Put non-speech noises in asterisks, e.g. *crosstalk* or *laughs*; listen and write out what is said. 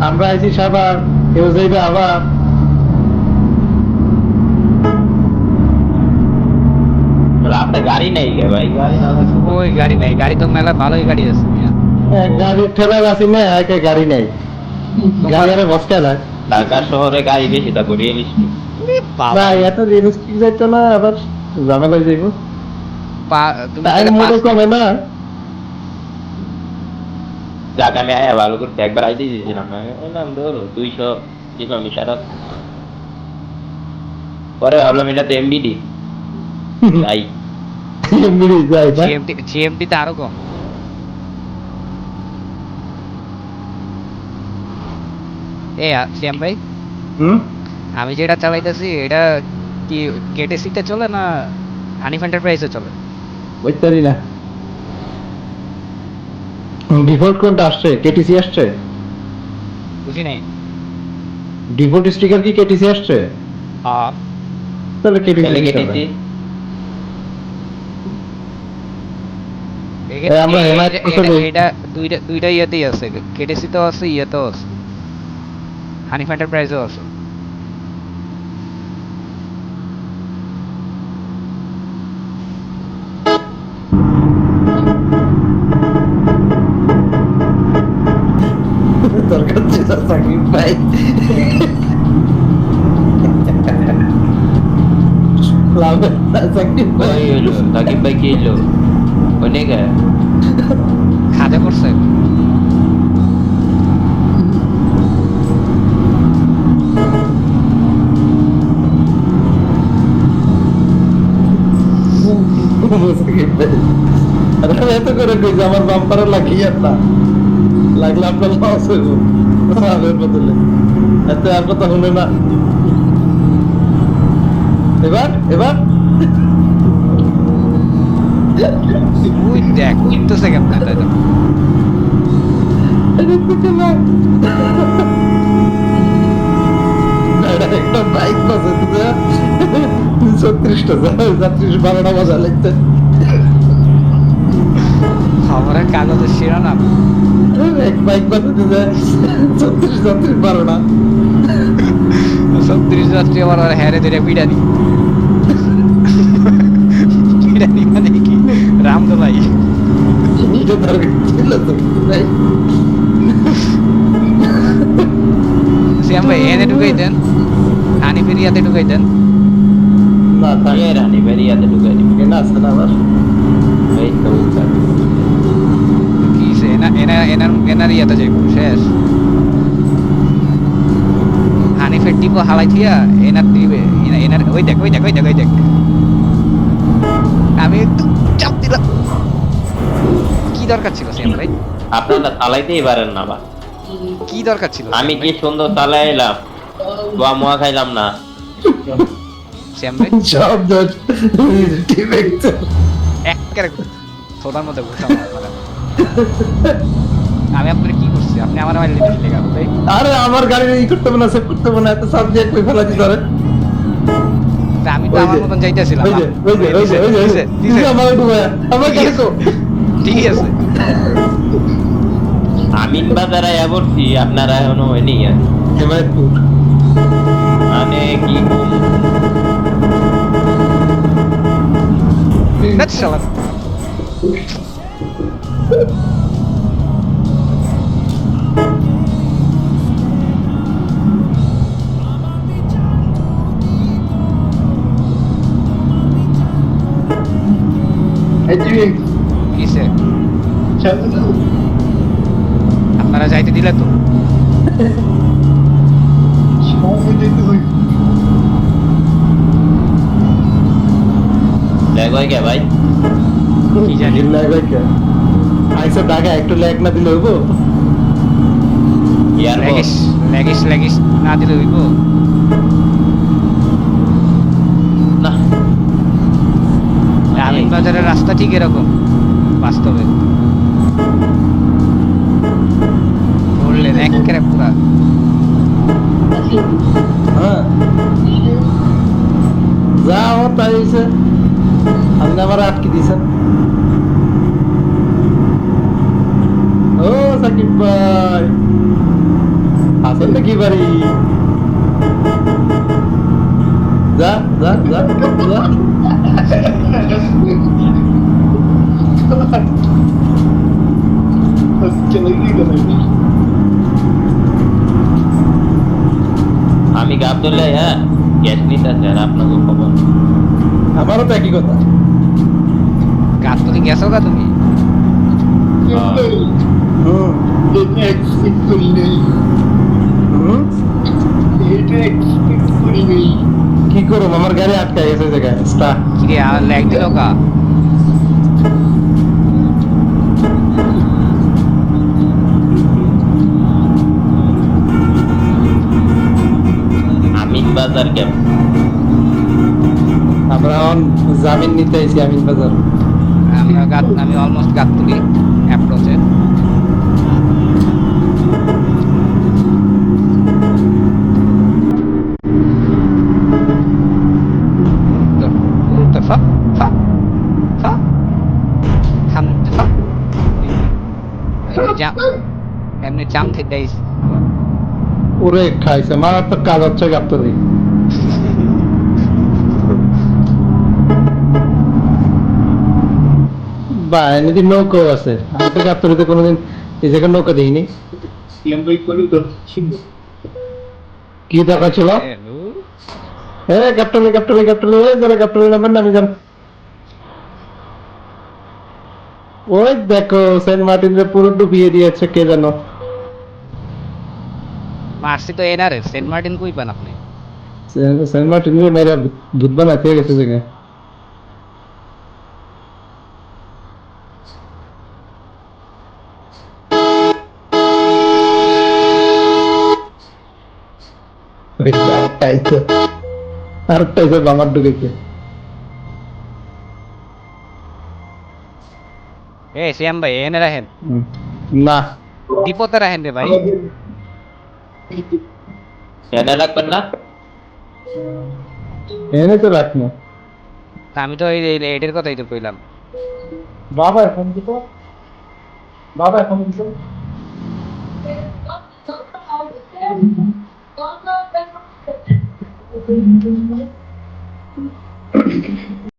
আমরা আইছি সাবার কেউ যাইবে আবার। আপনার গাড়ি নেই কে ভাই? ওই গাড়ি নাই গাড়ি তো মেলা ভালোই গাড়ি আছে এক গাড়ির ঠেলায় না একে গাড়ি নেই। গাড়ি আরে বসকে না ঢাকা শহরে গাড়ি বেশি তা করিয়ে নিস না। এত রিলিস্টিক যাইতো না আবার ঝামেলা যাইব। পা- তুমি টাইম তাহলে কমে না। যাক আমি আয়া ভালো করতে একবার আইতে দিয়েছিলাম বললাম ধরো দুইশো পরে ভাবলাম এটা তো এমবিডি তাই যাই না GMT GMT তে আরও কম এ শ্যাম ভাই হুম আমি যেটা চালাইতেছি এটা কি কেটেসিতে চলে না হানিফ এন্টারপ্রাইজে চলে বুঝতে না ডিফল্ট কোনটা আসছে? কেটিসি আসছে? বুঝি নাই। ডিফল্ট স্টিকার কি কেটিসি আসছে? হ্যাঁ তাহলে কেটিসি আমরা হেমায়ত করতে এটা- দুইটা দুইটা ইয়েতেই আছে। কেটেসিতেও আছে ইয়েতেও আছে। হানিফ এন্টারপ্রাইজেও আছে। সাকিব ভাই সাকিব ভাই সাকিব ভাই কি ওনে গে খাদে আমি এত করে কই যে আমার বাম্পারে লাগিয়ে না লাগলে আপনার লস হইব সাহেবের বদলে। এত আর কথা শুনে না। এবার এবার। কেমন তাই তো একটা বাইক বাজে ছত্রিশটা ছত্রিশ বারোটা বাজা লাগছে খবরের কাগজের শিরোনাম। এক বাইক বাজে ছত্রিশ ছত্রিশ বারোটা ছত্রিশ যাত্রী আবার আর হ্যারে ধরে পিডানি পিডানি মানে কি রামদোলাই এটা দরকার ছিল তো ভাই শ্যাম ভাই এনে ঢুকাই দেন হানি পেরিয়াতে ঢুকাই দেন না তাই এ রানি বেরিয়াতে ঢুকে না আছে এই তো উঠা। কি সে এনা এনা এনার ইয়াতে যাইব শেষ। হানিফের টিপো হালাই থিয়া এনার দিবে। এনা- এনার ওই দেখ ওই দেখ ওই দেখ ওই দেখ। আমি একটু চাপ দিলাম। কি দরকার ছিল শ্যাম ভাই? আপনারা চালাইতেই পারেন না বা। কি দরকার ছিল? আমি কি সুন্দর চালাই এলাম? দোয়া মোয়া খাইলাম না। শ্যাম ভাই? সব দোষ মধ্যে ঘুরতাম। আপনারা। *laughs* আমি আপনার কি করছি? আপনি আমার আমার লিমিট লেখা ভাই আরে আমার গাড়ি ই করতে না সেভ করতে না এত সাবজেক্ট কই ফেলা দিতে পারে আমি তো আমার মতন যাইতেছিলাম ওই যে ওই যে ওই যে ওই যে, দিছে। আমার ডুবায়া আমার ঠিক গাড়ি তো। ঠিক আছে। আমিন বাজারে বলছি আপনারা এখনও হয়নি হেমায়তপুর মানে কি That's কিসে? আপনারা যাইতে দিলে তো। দেখো কে ভাই? কি জানি? হয় কে? আইসা ঢাকা একটু ল্যাগ না দিলে হইব? ইয়ার লেগিস লেগিস লেগিস না দিলে হইব? না। আমিন বাজারের রাস্তা ঠিক এরকম বাস্তবে। বললেন একেবারে পুরা। হ্যাঁ। যাও তাই হইছে। আপনি আমার আটকে দিয়েছেন। ও সাকিব ভাই আছেন নাকি বাড়ি যা যা যা যা আমি গাবদুল্লাহ হ্যাঁ গ্যাস নিতে আছে আর আপনাকে খবর আমারও তো একই কথা গাবতলি গেছো গা তুমি হুম হুম কি করব? আমার গাড়ি আটকে গেছে জায়গায়। স্টার্ট কিরে আর ল্যাগ দিল কা? আমিন বাজার ক্যাম্প আমরা জামিন নিতে আইছি আমিন বাজার। আমরা গাত আমি অলমোস্ট গাবতলি অ্যাপ্রোচে জাম এমনি জাম থেকে ওরে খাইছে মারাত্মক কাজ হচ্ছে গাপ্তরি বা এমনি নৌকো আছে আমি তো গাপ্তরিতে কোনোদিন এই জায়গায় নৌকা দিইনি কি দরকার ছিল হ্যাঁ ক্যাপ্টেন ক্যাপ্টেন ক্যাপ্টেন যারা ক্যাপ্টেন নাম্বার নামি যান ওই দেখো সেন্ট মার্টিনের পুরো ডুবিয়ে দিয়েছে কে জানো মারছি তো এনারে সেন্ট মার্টিন কই পান আপনি? সেন্ট সেন্ট মার্টিনের মেয়েরা দুধ বানাতে গেছে জায়গায় ওই আরেকটাই তো আরেকটাই তো বামার ঢুকেছে এ শ্যাম ভাই এনে রাখেন। না দীপতে রাখেন রে ভাই এনে রাখবেন না এনে তো রাখ না আমি তো এই এটার কথাই তো কইলাম বাবা এখন দিত বাবা এখন দিত